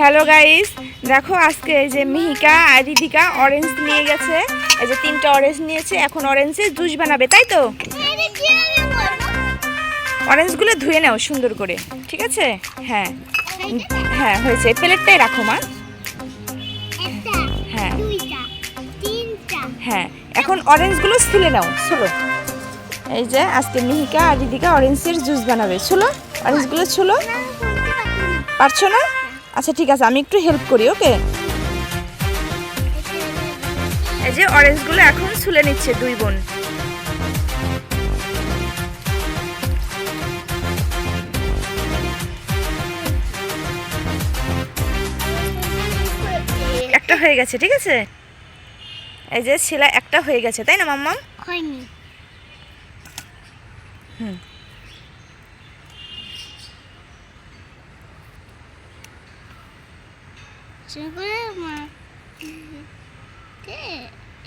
Hello guys দেখো, আজকে এই যে মিহিকা আর রিদিকা অরেঞ্জ নিয়ে গেছে। এই যে তিনটা অরেঞ্জ নিয়েছে, এখন অরেঞ্জের জুস বানাবে, তাই তো? অরেঞ্জগুলো ধুয়ে নাও, সুন্দর করে, ঠিক আছে? হ্যাঁ হ্যাঁ হয়েছে। প্লেটটাই রাখো, মা। হ্যাঁ। হ্যাঁ এখন অরেঞ্জগুলো ছুলে নাও ছুলো এই যে, আজকে মিহিকা আর রিদিকা অরেঞ্জের জুস বানাবে ছুলো অরেঞ্জগুলো ছুলো পারছ না? আচ্ছা ঠিক আছে আমি একটু হেল্প করি ওকে এই যে অরেঞ্জগুলো এখন ছুলে নিচ্ছে দুই বোন। একটা হয়ে গেছে ঠিক আছে? এই যে শিলা একটা হয়ে গেছে তাই না মাম্মাম? হয়নি। হুম।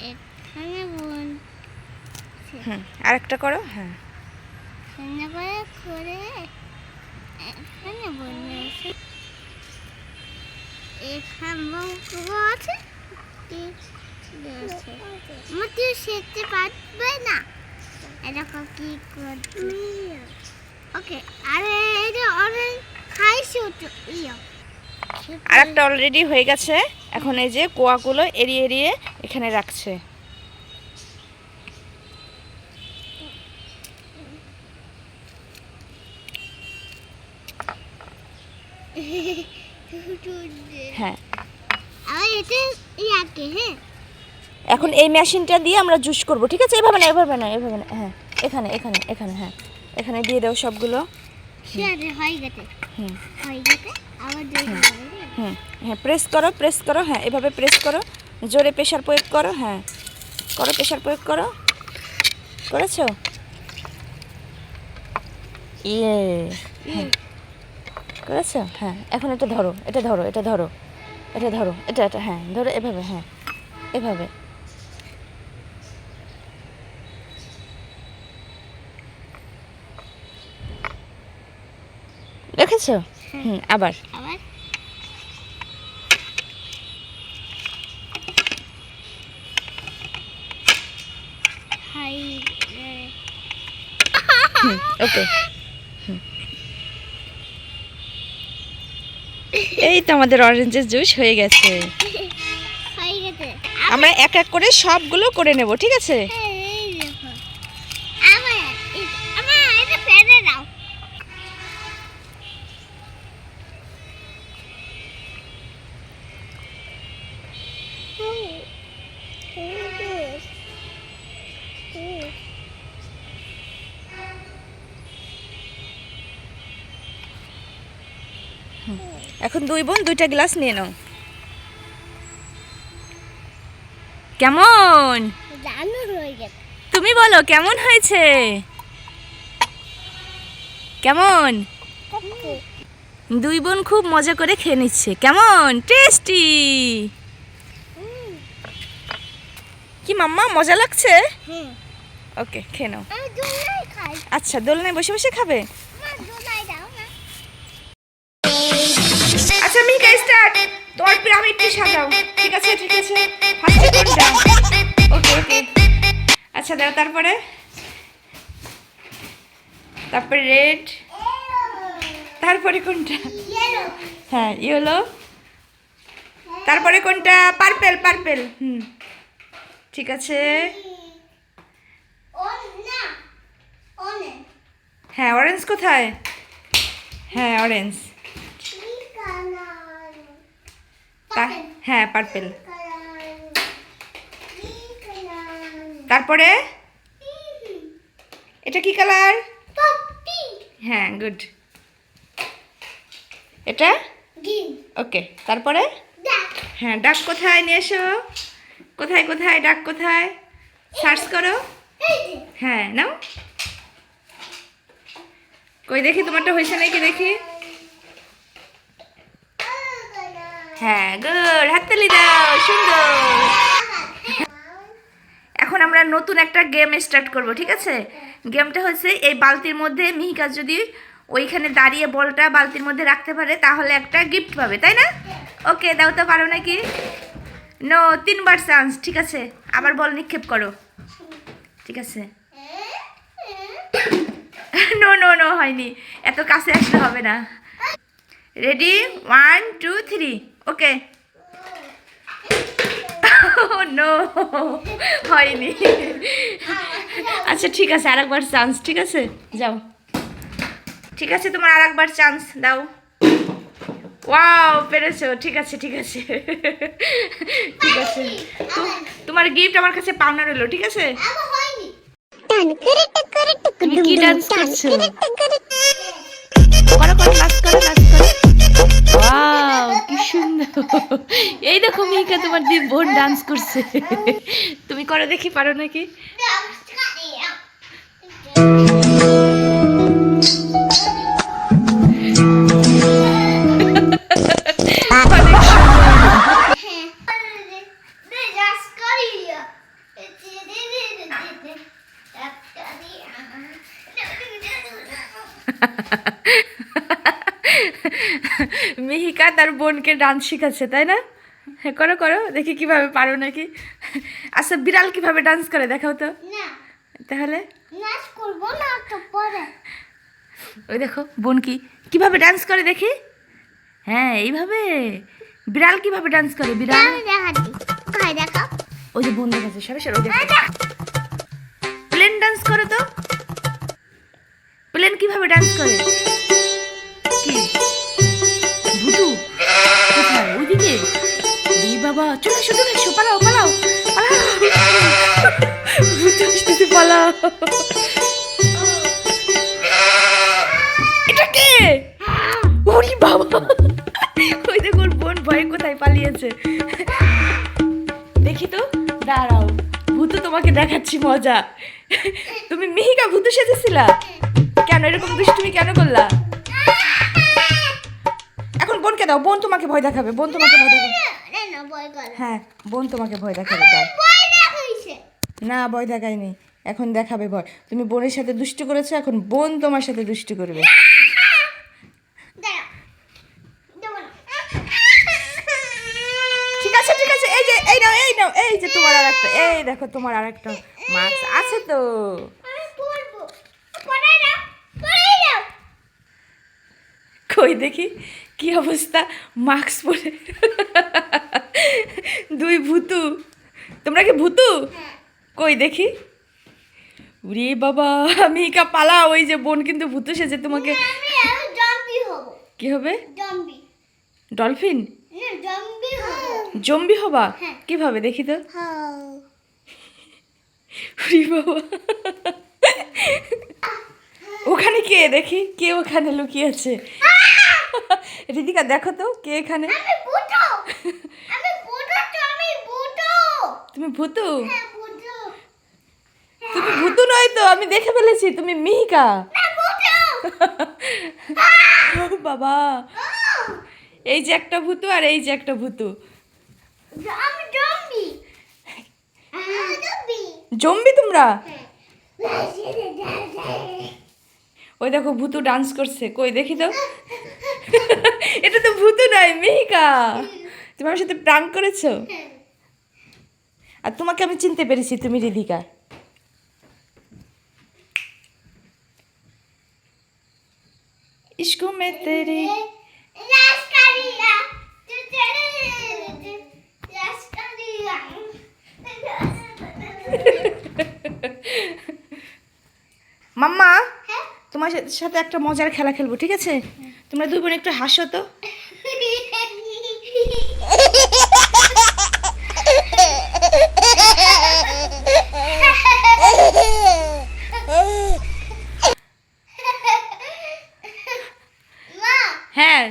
এখানে বোন। হুম আর একটা করো? হ্যাঁ। করে করে এখানে বোন আছে এখানে বোন আছে? মুতি শিখতে পারবে না। এরকম কি করবে ওকে আরে এই যে অরেঞ্জ খাইছো তো ইয়া। আর একটা অলরেডি হয়ে গেছে। এখন এই যে কোয়াগুলো এড়িয়ে এড়িয়ে এখানে রাখছে। হ্যাঁ। হ্যাঁ? এখন এই মেশিনটা দিয়ে আমরা জুস করব ঠিক আছে? এভাবে না এভাবে না এভাবে না হ্যাঁ। এখানে এখানে এখানে হ্যাঁ। এখানে দিয়ে দাও সবগুলো। হুম। হয়ে গেছে। হুম হ্যাঁ প্রেস করো প্রেস করো হ্যাঁ এভাবে প্রেস করো। জোরে প্রেশার প্রয়োগ করো হ্যাঁ। করো প্রেশার প্রয়োগ করো। করেছ? ইয়ে হ্যাঁ। করেছ? হ্যাঁ এখন এটা ধরো এটা ধরো এটা ধরো এটা ধরো এটা এটা হ্যাঁ ধরো এভাবে হ্যাঁ এভাবে। রেখেছো হুম আবার। আবার। Hi okay. এই তো আমাদের অরেঞ্জের জুস হয়ে গেছে। আমরা এক এক করে সবগুলো করে নেব ঠিক আছে? এখন দুই বোন দুইটা গ্লাস নিয়ে নাও। কেমন? তুমি বলো কেমন হয়েছে? কেমন? দুই বোন খুব মজা করে খেয়ে নিচ্ছে। কেমন? টেস্টি! কি মাম্মা মজা লাগছে? হুম। ওকে খেয়ে নাও। আচ্ছা দোলনায় বসে বসে খাবে? স্টার্ট তোমার পিরামিডটি সাজাও। ঠিক আছে ঠিক আছে। ফার্স্টে কোনটা ওকে ওকে আচ্ছা দাও তারপরে। তারপরে রেড তারপরে কোনটা? হ্যাঁ ইয়েলো তারপরে কোনটা? পার্পেল পার্পেল হুম। ঠিক আছে। অনে হ্যাঁ অরেঞ্জ কোথায়? হ্যাঁ অরেঞ্জ কি কালার তা হ্যাঁ পার্পেল। তারপরে? এটা কি কালার? হ্যাঁ গুড। এটা? ওকে তারপরে? হ্যাঁ ডাক কোথায়? নিয়ে এসো। কোথায় কোথায়? ডাক কোথায়? সার্চ করো। হ্যাঁ নাও। কই দেখি তোমারটা হয়েছে নাকি দেখি। হ্যাঁ গুড হাততালি দাও, সুন্দর। এখন আমরা নতুন একটা গেম স্টার্ট করব, ঠিক আছে? গেমটা হচ্ছে এই বালতির মধ্যে মিহিকা যদি ওইখানে দাঁড়িয়ে বলটা বালতির মধ্যে রাখতে পারে, তাহলে একটা গিফট পাবে, তাই না? ওকে দাও তো, পারো নাকি? নো তিনবার চান্স ঠিক আছে? আবার বল, নিক্ষেপ করো। ঠিক আছে? নো নো নো হয়নি। এত কাছে আসলে হবে না। Ready one two three okay no হয়নি। আচ্ছা ঠিক আছে আরেকবার চান্স ঠিক আছে? যাও। ঠিক আছে তোমার আরেকবার চান্স দাও। ওয়াও পেরেছ। ঠিক আছে ঠিক আছে। ঠিক আছে। তোমার গিফট আমার কাছে পাওনা রইল ঠিক আছে? কি ডান্স করছ? করো করো মিকা তোমার দি বোন ডান্স করছে। তুমি করো দেখি, পারো নাকি? মিহিকা তার বোনকে ডান্স শিখাচ্ছে, তাই না? করো করো দেখি কীভাবে পারো নাকি। আচ্ছা বিড়াল কীভাবে ডান্স করে দেখাও তো। তাহলে? ওই দেখো বোন কি কীভাবে ডান্স করে দেখি? হ্যাঁ এইভাবে। বিড়াল কীভাবে ডান্স করে বিড়াল? ওই যে বোন দেখাচ্ছে সরে সরে প্লেন ডান্স করে তো। প্লেন কীভাবে ডান্স করে? চলে এসো চলে এসো, পালাও পালাও। আসতেছে, পালাও। এটা কে? ওরে বাবা। ওই দেখো বোন ভয়ে কোথায় পালিয়েছে। দেখি তো, দাঁড়াও। ভূতু তোমাকে দেখাচ্ছি, মজা। তুমি মিহিকা, ভূতু সেজেছিলা? কেন এরকম দুষ্টুমি কেন করলা? এখন বোনকে দাও, বোন তোমাকে ভয় দেখাবে, বোন তোমাকে ভয় দেখাবে। হ্যাঁ বোন তোমাকে ভয় দেখাবে দাও না ভয় দেখায়নি। এখন দেখাবে ভয়। তুমি বোনের সাথে দুষ্টু করেছ এখন বোন তোমার সাথে দুষ্টু করবে। ঠিক আছে ঠিক আছে এই যে এই নাও এই নাও এই যে তোমার আর একটা এই দেখো তোমার আর একটা মাছ আছে তো। কই দেখি কি অবস্থা মাস্ক পরে। দুই ভূতু। তোমরা কি ভূতু? কই দেখি। উরে বাবা মিকা পালা ওই যে বোন কিন্তু ভূতু সেজে তোমাকে আমি আমি হব। কি হবে? ডলফিন? জম্বি হবা। হ্যাঁ। কীভাবে দেখি তো। হ্যাঁ বাবা। ওখানে কে? দেখি কে ওখানে লুকিয়ে আছে? রিদিকা দেখো তো কে এখানে আমি বুটো আমি বুটো তো আমি বুটো তুমি ভূতু? হ্যাঁ তুমি ভূতু নয় তো আমি দেখে ফেলেছি তুমি মিহিকা। বাবা। এই যে একটা ভূতু আর এই যে একটা ভূতু। আমি জম্বি। তোমরা? হ্যাঁ ওই দেখো ভূতু ডান্স করছে। কই দেখি তো। এটা তো ভূতু নয় মিহিকা। তুমি আমার সাথে প্রাণ করেছ? আর তোমাকে আমি চিনতে পেরেছি তুমি রিধিকা। ইস্কু মে তেরি মাম্মা হ্যাঁ? তোমার সাথে- সাথে একটা মজার খেলা খেলব ঠিক আছে? তোমরা দুই বোন একটু হাসো তো। হ্যাঁ।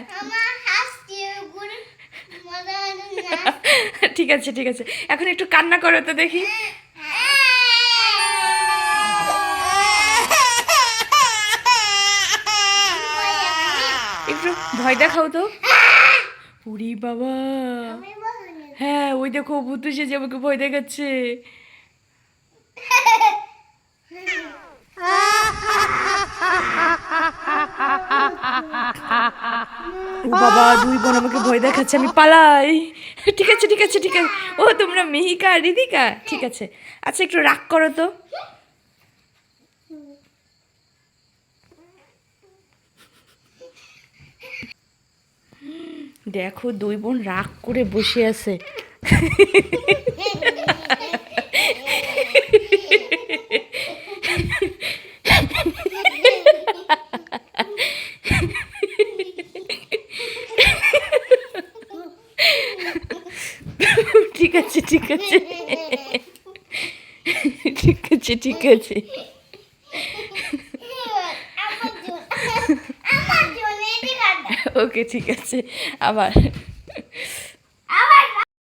না ঠিক আছে ঠিক আছে। এখন একটু কান্না করো তো দেখি। একটু ভয় দেখাও তো। উরি বাবা। হ্যাঁ ওই দেখো ভূতু সেজে আমাকে ভয় দেখাচ্ছে ও বাবা, দুই বোন আমাকে ভয় দেখাচ্ছে, আমি পালাই। ঠিক আছে ঠিক আছে ঠিক আছে। ও, তোমরা মিহিকা রিদিকা? ঠিক আছে। আচ্ছা একটু রাগ করো তো। দেখো, দুই বোন রাগ করে বসে আছে। আছে ঠিক আছে। ঠিক আছে ঠিক আছে। ওকে ঠিক আছে। আবার।